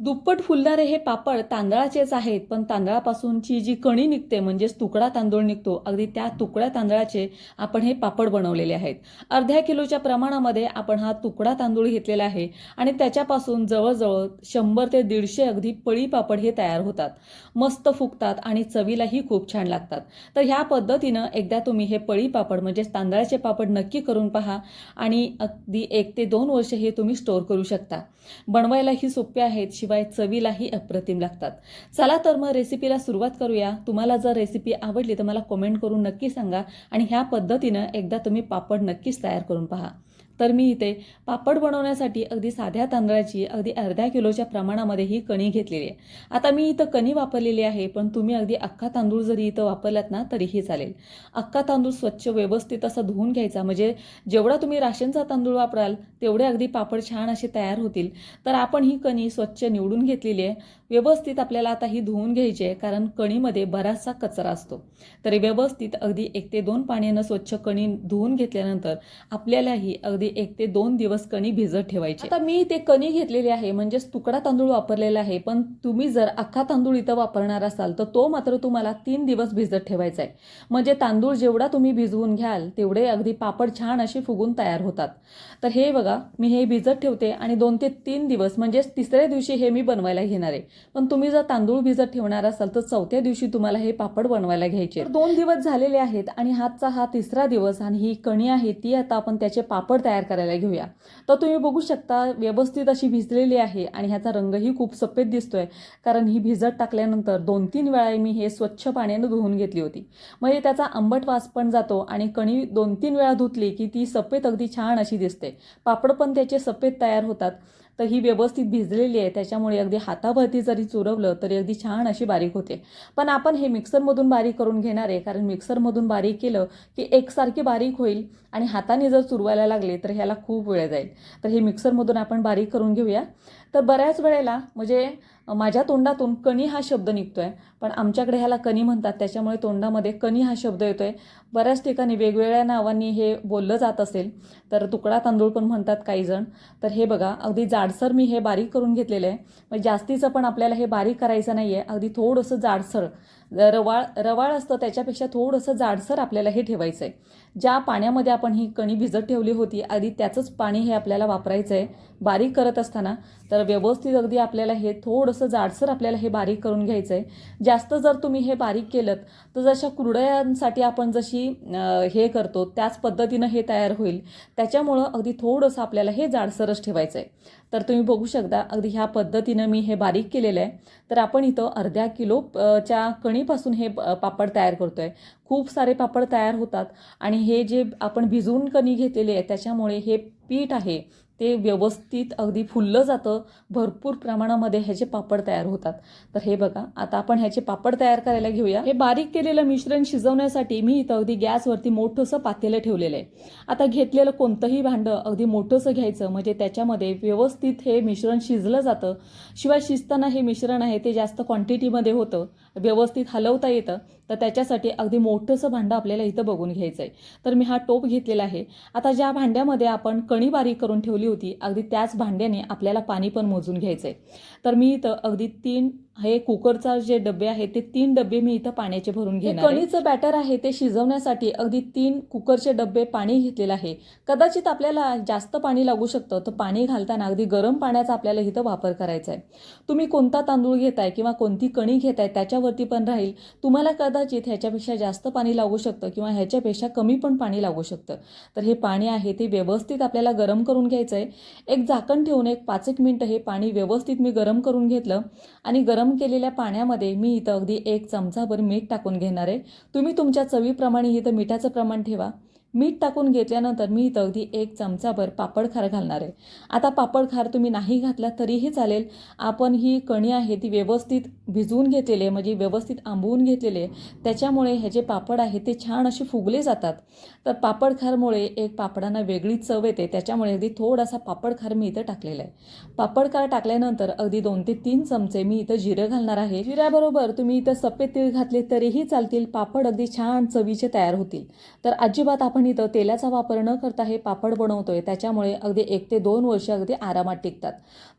दुप्पट फुलणारे हे पापड तांदळाचेच आहेत पण तांदळापासूनची जी कणी निघते म्हणजेच तुकडा तांदूळ निघतो अगदी त्या तुकड्या तांदळाचे आपण हे पापड बनवलेले आहेत. अर्ध्या किलोच्या प्रमाणामध्ये आपण हा तुकडा तांदूळ घेतलेला आहे आणि त्याच्यापासून जवळजवळ शंभर ते दीडशे अगदी पळी पापड हे तयार होतात. मस्त फुगतात आणि चवीलाही खूप छान लागतात. तर ह्या पद्धतीनं एकदा तुम्ही हे पळी पापड म्हणजेच तांदळाचे पापड नक्की करून पहा आणि अगदी एक ते दोन वर्ष हे तुम्ही स्टोअर करू शकता. बनवायलाही सोपे आहेत शिवाय चवीलाही अप्रतिम लागतात. चला तर मग रेसिपीला सुरुवात करूया. तुम्हाला जर रेसिपी आवडली तर मला कमेंट करून नक्की सांगा आणि ह्या पद्धतीनं एकदा तुम्ही पापड नक्कीच तयार करून पहा. तर मी इथे पापड बनवण्यासाठी अगदी साध्या तांदळाची अगदी अर्ध्या किलोच्या प्रमाणामध्ये ही कणी घेतलेली आहे. आता मी इथं कणी वापरलेली आहे पण तुम्ही अगदी अख्खा तांदूळ जरी इथं वापरलात ना तरीही चालेल. अख्खा तांदूळ स्वच्छ व्यवस्थित असा धुवून घ्यायचा. म्हणजे जेवढा तुम्ही राशनचा तांदूळ वापराल तेवढे अगदी पापड छान असे तयार होतील. तर आपण ही कणी स्वच्छ निवडून घेतलेली आहे. व्यवस्थित आपल्याला आता ही धुवून घ्यायची आहे कारण कणीमध्ये बराचसा कचरा असतो. तरी व्यवस्थित अगदी एक ते दोन पाण्यानं स्वच्छ कणी धुवून घेतल्यानंतर आपल्यालाही अगदी एक ते दोन दिवस कणी भिजत ठेवायची. आता मी ते कणी घेतलेली आहे म्हणजेच तुकडा तांदूळ वापरलेला आहे पण तुम्ही जर अख्खा तांदूळ इथं वापरणार असाल तर तो मात्र तुम्हाला तीन दिवस भिजत ठेवायचा आहे. म्हणजे तांदूळ जेवढा तुम्ही भिजवून घ्याल तेवढे अगदी पापड छान असे फुगून तयार होतात. तर हे बघा मी हे भिजत ठेवते आणि दोन ते तीन दिवस म्हणजेच तिसऱ्या दिवशी हे मी बनवायला घेणार आहे. पण तुम्ही जर तांदूळ भिजत ठेवणार असाल तर चौथ्या दिवशी तुम्हाला हे पापड बनवायला घ्यायचे दोन दिवस झालेले आहेत आणि हातचा हा तिसरा दिवस आणि ही कणी आहे ती आता आपण त्याचे पापड तयार तयार करायला घेऊया. तर तुम्ही बघू शकता व्यवस्थित अशी भिजलेली आहे आणि ह्याचा रंगही खूप सफेद दिसतोय. कारण ही भिजत टाकल्यानंतर दोन तीन वेळा मी हे स्वच्छ पाण्यानं धुवून घेतली होती. म्हणजे त्याचा आंबट वास पण जातो आणि कणी दोन तीन वेळा धुतली की ती सफेद अगदी छान अशी दिसते. पापड पण त्याचे सफेद तयार होतात. तर ही व्यवस्थित भिजलेली आहे. त्याच्यामुळे अगदी हाताभरती जरी चुरवलं तरी अगदी छान अशी बारीक होते. पण आपण हे मिक्सरमधून बारीक करून घेणार आहे कारण मिक्सरमधून बारीक केलं की एकसारखी बारीक होईल आणि हाताने जर चुरवायला लागले तर ह्याला खूप वेळ जाईल. तर हे मिक्सरमधून आपण बारीक करून घेऊया. तर बऱ्याच वेळेला म्हणजे माझ्या तोंडातून कणी हा शब्द निघतो आहे पण आमच्याकडे ह्याला कणी म्हणतात. त्याच्यामुळे तोंडामध्ये कणी हा शब्द येतो आहे बऱ्याच ठिकाणी वेगवेगळ्या नावांनी हे बोललं जात असेल तर तुकडा तांदूळ पण म्हणतात काही जण तर हे बघा अगदी जाडसर मी हे बारीक करून घेतलेलं आहे. म्हणजे जास्तीचं पण आपल्याला हे बारीक करायचं नाही आहे अगदी थोडंसं जाडसर. रवाळ रवाळ असतं त्याच्यापेक्षा थोडंसं जाडसर आपल्याला हे ठेवायचं आहे ज्या पाण्यामध्ये आपण ही कणी भिजत ठेवली होती आधी त्याचंच पाणी हे आपल्याला वापरायचं आहे बारीक करत असताना तर व्यवस्थित अगदी आपल्याला हे थोडंसं जाडसर आपल्याला हे बारीक करून घ्यायचं आहे जास्त जर तुम्ही हे बारीक केलं तर जशा कुरडयांसाठी आपण जशी हे करतो त्याच पद्धतीनं हे तयार होईल. त्याच्यामुळं अगदी थोडंसं आपल्याला हे जाडसरच ठेवायचं आहे तर तुम्ही बघू शकता अगदी ह्या पद्धतीनं मी हे बारीक केलेलं आहे. तर आपण इथं अर्ध्या किलो च्या कणीपासून हे पापड तयार करतो आहे खूप सारे पापड तयार होतात आणि हे जे आपण भिजवून कणी घेतलेले आहे त्याच्यामुळे हे पीठ आहे ते व्यवस्थित अगदी फुललं जातं. भरपूर प्रमाणामध्ये ह्याचे पापड तयार होतात. तर हे बघा आता आपण ह्याचे पापड तयार करायला घेऊया. हे बारीक केलेलं मिश्रण शिजवण्यासाठी मी इथं अगदी गॅसवरती मोठंसं पातेलं ठेवलेलं आहे. आता घेतलेलं कोणतंही भांडं अगदी मोठंसं घ्यायचं म्हणजे त्याच्यामध्ये व्यवस्थित हे मिश्रण शिजलं जातं. शिवाय शिजताना हे मिश्रण आहे ते जास्त क्वांटिटीमध्ये होतं व्यवस्थित हलवता येतं. तर त्याच्यासाठी अगदी मोठंसं भांडं आपल्याला इथं बघून घ्यायचं आहे तर मी हा टोप घेतलेला आहे. आता ज्या भांड्यामध्ये आपण कणी बारीक करून ठेवली होती. अगदी त्याच भांड्याने आपल्याला पाणी पण मोजून घ्यायचं आहे तर मी इथं अगदी तीन हे कुकरचा जे डबे आहेत ते तीन डबे मी इथं पाण्याचे भरून घेणार कणीचं बॅटर आहे ते शिजवण्यासाठी अगदी तीन कुकरचे डबे पाणी घेतलेलं आहे. कदाचित आपल्याला जास्त पाणी लागू शकतं तर पाणी घालताना अगदी गरम पाण्याचा आपल्याला इथं वापर करायचा आहे. तुम्ही कोणता तांदूळ घेताय किंवा कोणती कणी घेताय त्याच्यावरती पण राहील. तुम्हाला कदाचित ह्याच्यापेक्षा जास्त पाणी लागू शकतं किंवा ह्याच्यापेक्षा कमी पण पाणी लागू शकतं. तर हे पाणी आहे ते व्यवस्थित आपल्याला गरम करून घ्यायचं आहे एक झाकण ठेवून एक पाच एक मिनटं हे पाणी व्यवस्थित मी गरम करून घेतलं आणि गरम केलेल्या पाण्यामध्ये मी इथं अगदी एक चमचाभर मीठ टाकून घेणार आहे. तुम्ही तुमच्या चवीप्रमाणे इथं मिठाचं प्रमाण ठेवा. मीठ टाकून घेतल्यानंतर मी इथं अगदी एक चमचाभर पापड खार घालणार आहे. आता पापड खार तुम्ही नाही घातला तरीही चालेल. आपण ही कणी आहे ती व्यवस्थित भिजवून घेतलेली आहे म्हणजे व्यवस्थित आंबवून घेतलेली आहे. त्याच्यामुळे जे पापड आहे ते छान असे फुगले जातात. तर पापड खारमुळे एक पापडांना वेगळी चव येते. त्याच्यामुळे अगदी थोडासा पापड खार मी इथं टाकलेला आहे. पापड खार टाकल्यानंतर अगदी दोन ते तीन चमचे मी इथं जिरं घालणार आहे. जिऱ्याबरोबर तुम्ही इथं सफेद तीळ घातले तरीही चालतील. पापड अगदी छान चवीचे तयार होतील. तर अजिबात आपण आपण इथं तेलाचा वापर न करता हे पापड बनवतोय. त्याच्यामुळे अगदी एक ते दोन वर्ष अगदी आरामात टिकतात.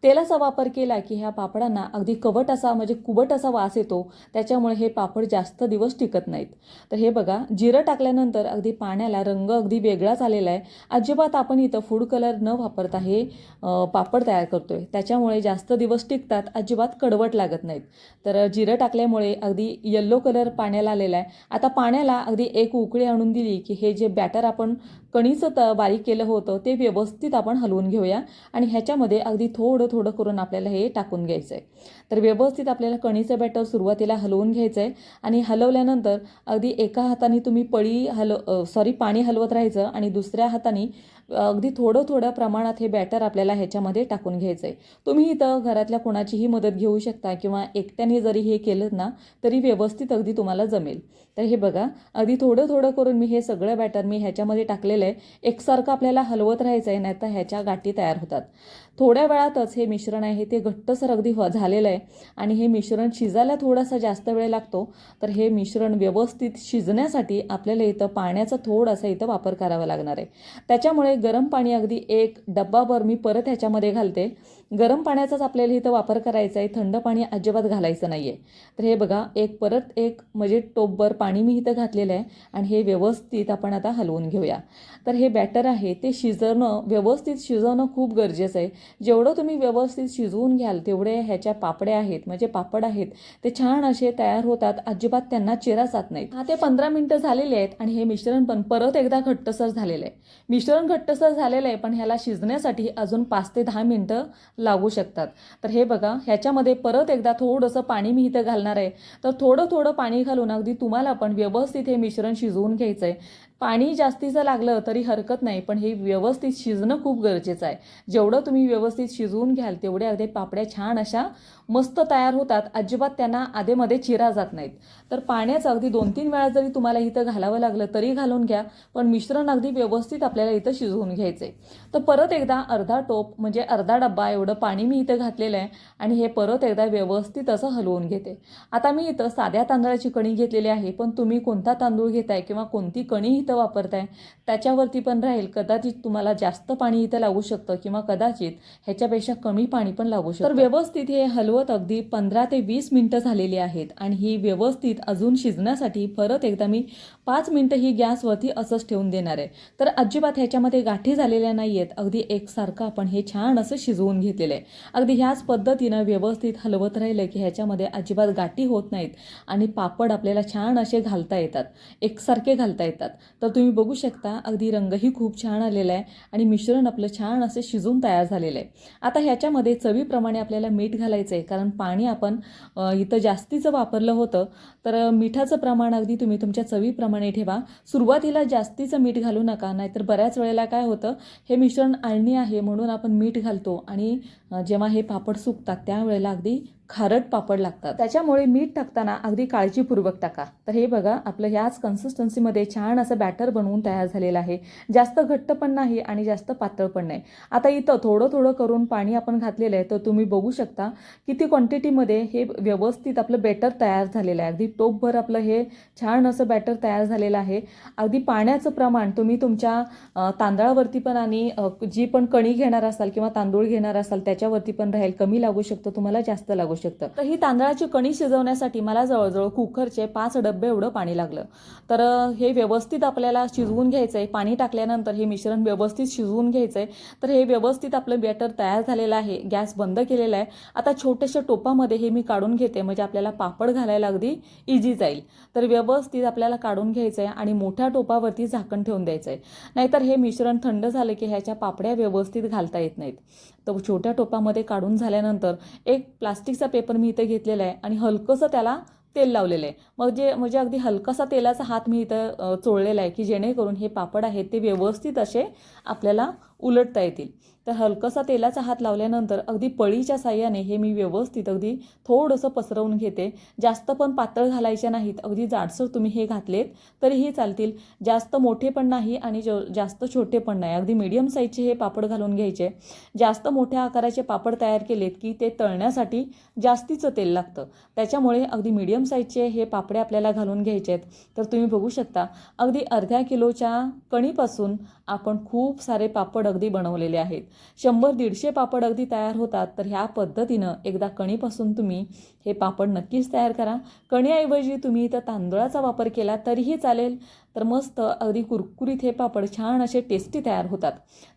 तेलाचा वापर केला की ह्या पापडांना अगदी कवट असा म्हणजे कुबट असा वास येतो. त्याच्यामुळे हे पापड जास्त दिवस टिकत नाहीत. तर हे बघा जिरं टाकल्यानंतर अगदी पाण्याला रंग अगदी वेगळाच आलेला आहे. अजिबात आपण इथं फूड कलर न वापरता हे पापड तयार करतोय. त्याच्यामुळे जास्त दिवस टिकतात अजिबात कडवट लागत नाहीत. तर जिरं टाकल्यामुळे अगदी येल्लो कलर पाण्याला आलेला आहे. आता पाण्याला अगदी एक उकळी आणून दिली की हे जे बॅटर आपण कणीचं त बारीक केलं होतं ते व्यवस्थित आपण हलवून घेऊया. आणि ह्याच्यामध्ये अगदी थोडं थोडं करून आपल्याला हे टाकून घ्यायचं आहे तर व्यवस्थित आपल्याला कणीचं बॅटर सुरुवातीला हलवून घ्यायचं आहे आणि हलवल्यानंतर अगदी एका हाताने तुम्ही पळी हलव सॉरी पाणी हलवत राहायचं आणि दुसऱ्या हाताने अगदी थोडं थोडं प्रमाणात हे बॅटर आपल्याला ह्याच्यामध्ये टाकून घ्यायचं आहे तुम्ही इथं घरातल्या कोणाचीही मदत घेऊ शकता किंवा एकट्याने जरी हे केलं ना तरी व्यवस्थित अगदी तुम्हाला जमेल. तर हे बघा अगदी थोडं थोडं करून मी हे सगळं बॅटर मी ह्याच्यामध्ये टाकलेलं आहे. एकसारखं आपल्याला हलवत राहायचं आहे नाही तर ह्याच्या गाठी तयार होतात. थोड्या वेळातच हे मिश्रण आहे ते घट्टसर अगदी झालेलं आहे. आणि हे मिश्रण शिजायला थोडासा जास्त वेळ लागतो. तर हे मिश्रण व्यवस्थित शिजण्यासाठी आपल्याला इथं पाण्याचा थोडासा इथं वापर करावा लागणार आहे. त्याच्यामुळे गरम पाणी अगदी एक डब्बाभर मी परत ह्याच्यामध्ये घालते. गरम पाण्याचाच आपल्याला इथं वापर करायचा आहे. थंड पाणी अजिबात घालायचं नाही आहे तर हे बघा एक परत एक म्हणजे टोपभर पाणी मी इथं घातलेलं आहे. आणि हे व्यवस्थित आपण आता हलवून घेऊया. तर हे बॅटर आहे ते शिजवणं व्यवस्थित शिजवणं खूप गरजेचं आहे. जेवढं तुम्ही व्यवस्थित शिजवून घ्याल तेवढे ह्याच्या पापड्या आहेत म्हणजे पापड आहेत ते छान असे तयार होतात अजिबात त्यांना चिरा जात नाहीत. हा ते पंधरा मिनटं झालेले आहेत आणि हे मिश्रण पण परत एकदा घट्टसर झालेलं आहे मिश्रण घट्टसर झालेलं आहे पण ह्याला शिजण्यासाठी अजून पाच ते दहा मिनटं लागू शकतात. तर हे बघा ह्याच्यामध्ये परत एकदा थोडंसं पाणी मी इथं घालणार आहे. तर थोडं थोडं पाणी घालून अगदी तुम्हाला पण व्यवस्थित हे मिश्रण शिजवून घ्यायचं आहे पाणी जास्तीचं लागलं तरी हरकत नाही पण हे व्यवस्थित शिजणं खूप गरजेचं आहे. जेवढं तुम्ही व्यवस्थित शिजवून घ्याल तेवढ्या अगदी पापड्या छान अशा मस्त तयार होतात अजिबात त्यांना आधेमध्ये चिरा जात नाहीत. तर पाण्याचं अगदी दोन तीन वेळा जरी तुम्हाला इथं घालावं लागलं तरी घालून घ्या पण मिश्रण अगदी व्यवस्थित आपल्याला इथं शिजवून घ्यायचं आहे तर परत एकदा अर्धा टोप म्हणजे अर्धा डब्बा एवढं पाणी मी इथं घातलेलं आहे आणि हे परत एकदा व्यवस्थित असं हलवून घेते. आता मी इथं साध्या तांदळाची कणी घेतलेली आहे पण तुम्ही कोणता तांदूळ घेताय किंवा कोणती कणी इथं वापरताय. त्याच्यावरती पण राहील. कदाचित तुम्हाला जास्त पाणी इथं लागू शकतं किंवा कदाचित ह्याच्यापेक्षा कमी पाणी पण लागू शकतं. तर व्यवस्थित हे हलवत अगदी पंधरा ते वीस मिनटं झालेली आहेत आणि ही व्यवस्थित अजून शिजण्यासाठी परत एकदा मी पाच मिनटं ही गॅसवरती असंच ठेवून देणार आहे. तर अजिबात ह्याच्यामध्ये गाठी झालेल्या नाही आहेत अगदी एकसारखं आपण हे छान असं शिजवून घेतलेलं आहे. अगदी ह्याच पद्धतीनं व्यवस्थित हलवत राहिलं की ह्याच्यामध्ये अजिबात गाठी होत नाहीत आणि पापड आपल्याला छान असे घालता येतात. एकसारखे घालता येतात. तर तुम्ही बघू शकता अगदी रंगही खूप छान आलेला आहे आणि मिश्रण आपलं छान असं शिजून तयार झालेलं आहे. आता ह्याच्यामध्ये चवीप्रमाणे आपल्याला मीठ घालायचं आहे कारण पाणी आपण इथं जास्तीचं वापरलं होतं. तर मिठाचं प्रमाण अगदी तुम्ही तुमच्या चवीप्रमाणे ठेवा. सुरुवातीला जास्तीचं मीठ घालू नका नाहीतर बऱ्याच वेळेला काय होतं हे मिश्रण आळणी आहे म्हणून आपण मीठ घालतो आणि जेव्हा हे पापड सुकतात त्यावेळेला अगदी खारट पापड लागतात. त्याच्यामुळे मीठ टाकताना अगदी काळजीपूर्वक टाका. तर हे बघा आपलं ह्याच कन्सिस्टन्सीमध्ये छान असं बॅटर बनवून तयार झालेलं आहे. जास्त घट्ट पण नाही आणि जास्त पातळ पण नाही. आता इथं थोडं थोडं करून पाणी आपण घातलेलं आहे तर तुम्ही बघू शकता किती क्वांटिटीमध्ये हे व्यवस्थित आपलं बॅटर तयार झालेलं आहे. अगदी टोपभर आपलं हे छान असं बॅटर तयार झालेलं आहे. अगदी पाण्याचं प्रमाण तुम्ही तुमच्या तांदळावरती पण आणि जी पण कणी घेणार असाल किंवा तांदूळ घेणार असाल त्याच्यावरती पण राहील. कमी लागू शकतो तुम्हाला जास्त लागू शकतं. तर ही तांदळाची कणी शिजवण्यासाठी मला जवळजवळ कुकरचे पाच डब्बे एवढं पाणी लागलं. तर हे व्यवस्थित आपल्याला शिजवून घ्यायचं आहे पाणी टाकल्यानंतर हे मिश्रण व्यवस्थित शिजवून घ्यायचं आहे तर हे व्यवस्थित आपलं बॅटर तयार झालेलं आहे. गॅस बंद केलेला आहे. आता छोट्याशा टोपामध्ये हे मी काढून घेते. म्हणजे आपल्याला पापड घालायला अगदी इझी जाईल. तर व्यवस्थित आपल्याला काढून घ्यायचं आहे आणि मोठ्या टोपावरती झाकण ठेवून द्यायचं आहे नाहीतर हे मिश्रण थंड झालं की ह्याच्या पापड्या व्यवस्थित घालता येत नाहीत. तर छोट्या टोपामध्ये काढून झाल्यानंतर एक प्लास्टिकचा पेपर मी इथं घेतलेला आहे आणि हलकंसं त्याला तेल लावलेलं आहे. मग जे म्हणजे अगदी हलकासा तेलाचा हात मी इथं चोळलेला आहे की जेणेकरून हे पापड आहेत ते व्यवस्थित असे आपल्याला उलटता येतील. तर हलकसा तेलाचा हात लावल्यानंतर अगदी पळीच्या साह्याने हे मी व्यवस्थित अगदी थोडंसं पसरवून घेते. जास्त पण पातळ घालायचे नाहीत. अगदी जाडसर तुम्ही हे घातलेत तरीही चालतील. जास्त मोठे पण नाही आणि जो जास्त छोटे पण नाही. अगदी मीडियम साईजचे हे पापड घालून घ्यायचे. जास्त मोठ्या आकाराचे पापड तयार केलेत की ते तळण्यासाठी जास्तीचं तेल लागतं. त्याच्यामुळे अगदी मीडियम साईजचे हे पापडे आपल्याला घालून घ्यायचे आहेत तर तुम्ही बघू शकता अगदी अर्ध्या किलोच्या कणीपासून आपण खूप सारे पापड अगदी बनवलेले आहेत. शंभर दीडशे पापड अगदी तयार होतात तर ह्या पद्धतीनं एकदा कणीपासून तुम्ही हे पापड नक्कीच तयार करा. कणीऐवजी तुम्ही इथं तांदळाचा वापर केला तरीही चालेल. तर मस्त अगदी कुरकुरीत हे पापड छान असे टेस्टी तयार होतात.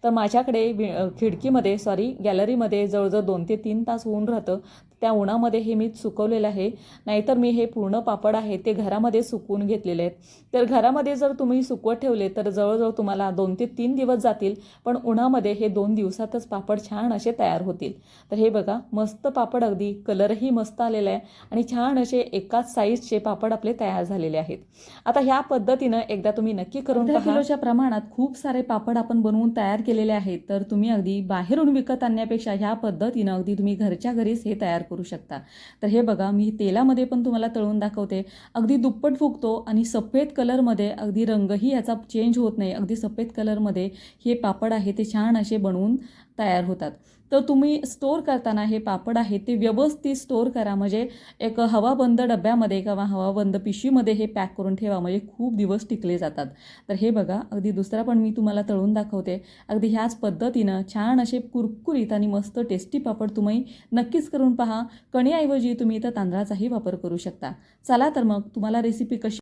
तर माझ्याकडे खिडकीमध्ये सॉरी गॅलरीमध्ये जवळजवळ दोन ते तीन तास होऊन राहतं. त्या उन्हामध्ये हे मी सुकवलेलं आहे. नाहीतर मी हे पूर्ण पापड आहे ते घरामध्ये सुकवून घेतलेले आहेत. तर घरामध्ये जर तुम्ही सुकवत ठेवले तर जवळजवळ तुम्हाला दोन ते तीन दिवस जातील. पण उन्हामध्ये हे दोन दिवसातच पापड छान असे तयार होतील. तर हे बघा मस्त पापड अगदी कलरही मस्त आलेला आहे. आणि छान असे एकाच साईजचे पापड आपले तयार झालेले आहेत. आता ह्या पद्धतीनं एकदा तुम्ही नक्की करून किलोच्या प्रमाणात खूप सारे पापड आपण बनवून तयार केलेले आहेत. तर तुम्ही अगदी बाहेरून विकत आणण्यापेक्षा ह्या पद्धतीनं अगदी तुम्ही घरच्या घरीच हे तयार करू शकता. तर हे बघा मी तेलामध्ये पण तुम्हाला तळून दाखवते. अगदी दुप्पट फुगतो आणि सफेद कलरमध्ये अगदी रंगही याचा चेंज होत नाही. अगदी सफेद कलरमध्ये हे पापड आहे ते छान असे बनवून तयार होतात. तर तुम्ही स्टोअर करताना हे पापड आहे ते व्यवस्थित स्टोअर करा. म्हणजे एक हवाबंद डब्यामध्ये किंवा हवाबंद पिशवीमध्ये हे पॅक करून ठेवा. म्हणजे खूप दिवस टिकले जातात. तर हे बघा अगदी दुसरा पण मी तुम्हाला तळून दाखवते. अगदी ह्याच पद्धतीनं छान असे कुरकुरीत आणि मस्त टेस्टी पापड तुम्ही नक्कीच करून पहा. कणीऐवजी तुम्ही इथं तांदळाचाही वापर करू शकता. चला तर मग तुम्हाला रेसिपी कशी